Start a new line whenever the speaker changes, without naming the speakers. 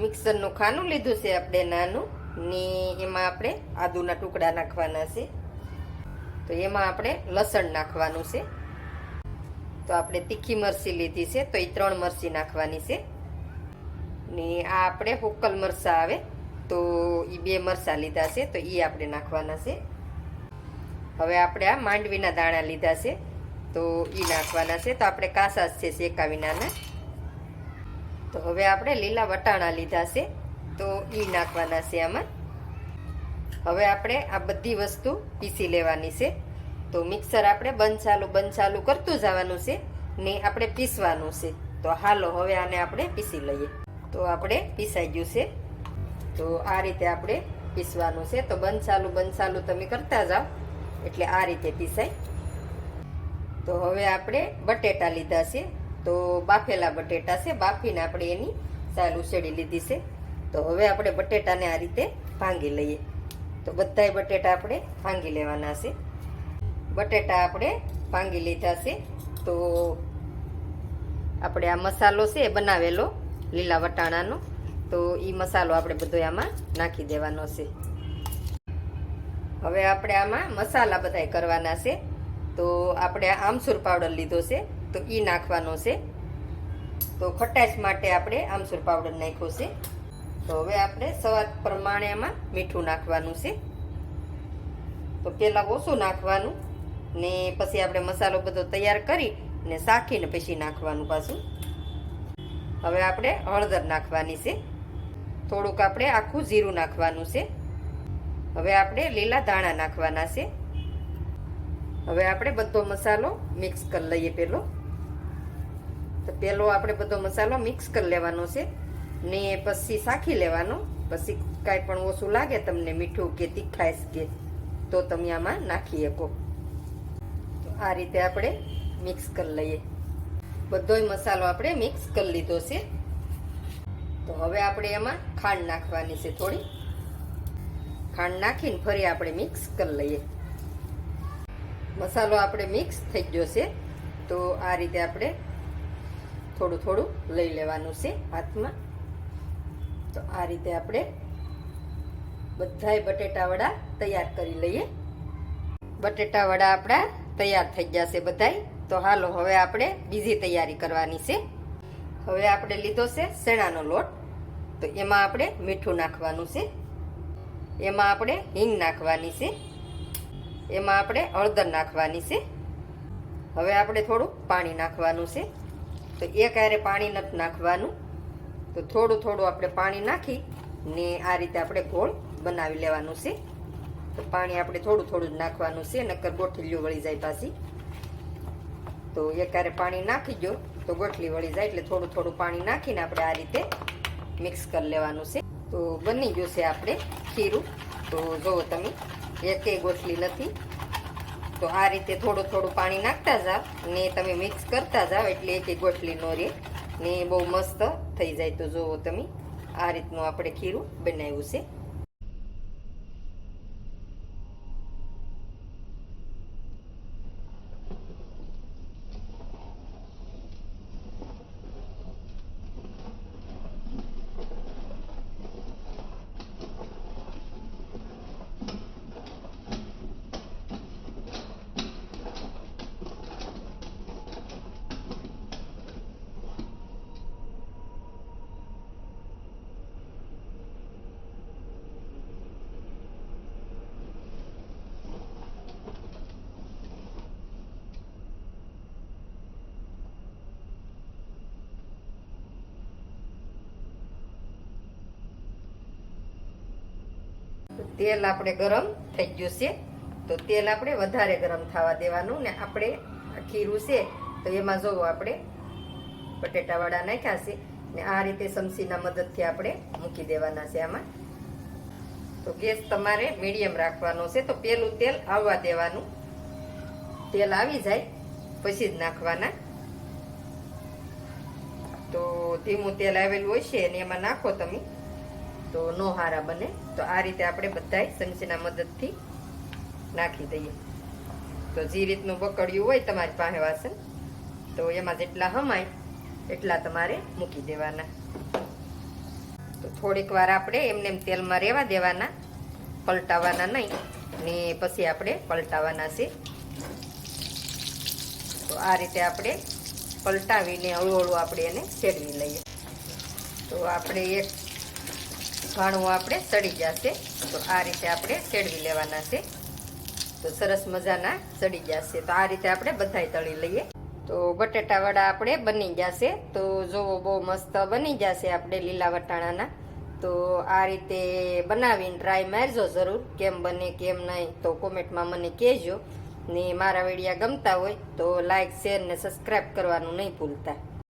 મિક્સરનું ખાનું લીધું છે આપણે નાનું. ને એમાં આપણે આદુના ટુકડા નાખવાના છે. તો એમાં આપણે લસણ નાખવાનું છે. તો આપણે તીખી મરચી લીધી છે, તો એ ત્રણ મરચી નાખવાની છે. ને આ આપણે હુક્કલ મરચાં આવે, તો એ બે મરચાં લીધા છે, તો એ આપણે નાખવાના છે. હવે આપણે આ માંડવીના દાણા લીધા છે, તો એ નાખવાના છે. તો આપણે કાસા છે શેકા વિનાના. તો હવે આપણે લીલા વટાણા લીધા છે. તો એ નાખવાના છે આમાં. હવે આપણે આ બધી વસ્તુ પીસી લેવાની છે. તો મિક્સર આપણે બંધ ચાલુ બંધ ચાલુ કરતું જવાનું છે ને આપણે પીસવાનું છે. તો હાલો હવે આને આપણે પીસી લઈએ. તો આપણે પીસાઈ ગયું છે. તો આ રીતે આપણે પીસવાનું છે. તો બંધ ચાલુ બંધ ચાલુ તમે કરતા જાઓ. એટલે આ રીતે પીસાય. તો હવે આપણે બટેટા લીધા છે. તો બાફેલા બટેટા છે, બાફીને આપણે એની સાલ ઉછેડી લીધી છે. તો હવે આપણે બટેટાને આ રીતે ભાંગી લઈએ. તો બધાય બટેટા આપણે ભાંગી લેવાના છે. બટેટા આપણે ભાંગી લીધા છે. તો આપણે આ મસાલો છે, એ બનાવેલો લીલા વટાણાનો. તો એ મસાલો આપણે બધો આમાં નાખી દેવાનો છે. હવે આપણે આમાં મસાલા બધાય કરવાના છે. તો આપણે આમસૂર પાવડર લીધો છે. તો એ નાખવાનો છે. તો ખટાશ માટે આપણે આમસૂર પાવડર નાખ્યો છે. તો હવે આપણે સ્વાદ પ્રમાણે આમાં મીઠું નાખવાનું છે. તો પહેલાં ઓછું નાખવાનું ને પછી આપણે મસાલો બધો તૈયાર કરી ને શાખીને પછી નાખવાનું પાછું. હવે આપણે હળદર નાખવાની છે. થોડુંક આપણે આખું જીરું નાખવાનું છે. હવે આપણે લીલા ધાણા નાખવાના છે. હવે આપણે બધો મસાલો મિક્સ કરી લઈએ પેલો તો પેલો આપણે બધો મસાલો મિક્સ કરી લેવાનો છે. ને પછી શાખી લેવાનો. પછી કાંઈ પણ ઓછું લાગે તમને મીઠું કે તીખાશ કે, તો તમે આમાં નાખી શકો. તો આ રીતે આપણે મિક્સ કરી લઈએ. બધોય મસાલો આપણે મિક્સ કરી લીધો છે. તો હવે આપણે એમાં ખાંડ નાખવાની છે થોડી. ખાંડ નાખીને ફરી આપણે મિક્સ કરી લઈએ. મસાલો આપણે મિક્સ થઈ ગયો છે. તો આ રીતે આપણે થોડું થોડું લઈ લેવાનું છે હાથમાં. તો આ રીતે આપણે બધાય બટેટા વડા તૈયાર કરી લઈએ. બટેટા વડા આપણા તૈયાર થઈ ગયા છે બધાય. તો હાલો હવે આપણે બીજી તૈયારી કરવાની છે. હવે આપણે લીધો છે શેણાનો લોટ. તો એમાં આપણે મીઠું નાખવાનું છે. એમાં આપણે હિંગ નાખવાની છે. એમાં આપણે હળદર નાખવાની છે. હવે આપણે થોડું પાણી નાખવાનું છે. તો એક હારે પાણી નથી નાખવાનું. તો થોડું થોડું આપણે પાણી નાખી ને આ રીતે આપણે ગોળ બનાવી લેવાનું છે. તો પાણી આપણે થોડું થોડું જ નાખવાનું છે નક્કર ગોઠલીઓ વળી જાય પાછી. તો એક હારે પાણી નાખી દો તો ગોઠલી વળી જાય એટલે થોડું થોડું પાણી નાખીને આપણે આ રીતે મિક્સ કરી લેવાનું છે. તો બની ગયું છે આપણે ખીરું. તો જુઓ તમે એકેય ગોઠલી નથી તો આ રીતે થોડું થોડું પાણી નાખતા જાઓ ને તમે મિક્સ કરતા જાઓ એટલે એક ગોઠલી નો રહે ને બહુ મસ્ત થઈ જાય. તો જુઓ તમે, આ રીતનું આપણે ખીરું બનાવ્યું છે. તેલ આપણે ગરમ થઈ ગયું છે. તો તેલ આપણે વધારે ગરમ થવા દેવાનું ને આપણે ખીરું છે, તો એમાં જોવો આપણે બટેટાવાળા નાખ્યા છે ને આ રીતે સમસીના મદદથી આપણે મૂકી દેવાના છે આમાં. તો ગેસ તમારે મીડિયમ રાખવાનો છે, તો પેલું તેલ આવવા દેવાનું. તેલ આવી જાય, પછી જ નાખવાના. તો ધીમું તેલ આવેલું હોય છે અને એમાં નાખો તમે. તો નો હારા બને. તો આ રીતે આપણે બધાય સંચના મદદથી નાખી દઈએ. તો જે રીતનું બકડ્યું હોય તમારી પાસે વાસણ, તો એમાં જેટલા હમાય એટલા તમારે મૂકી દેવાના. તો થોડીક વાર આપણે એમને એમ તેલમાં રહેવા દેવાના, પલટાવાના નહીં, ને પછી આપણે પલટાવાના છે. તો આ રીતે આપણે પલટાવીને હળવું હળવું આપણે એને ફેરવી લઈએ. તો આપણે એક ઘાણું આપણે સડી જશે. તો આ રીતે આપણે ચેડવી લેવાના છે. તો સરસ મજાના સડી જશે. તો આ રીતે આપણે બધાય તળી લઈએ. તો બટેટા વડા આપણે બની જશે. તો જોવો બહુ મસ્ત બની જશે આપણે લીલા વટાણાના. તો આ રીતે બનાવીને ટ્રાય મારજો જરૂર. કેમ બને, કેમ નહીં, તો કોમેન્ટમાં મને કહેજો. ને મારા વિડીયા ગમતા હોય તો લાઈક શેર ને સબસ્ક્રાઈબ કરવાનું નહીં ભૂલતા.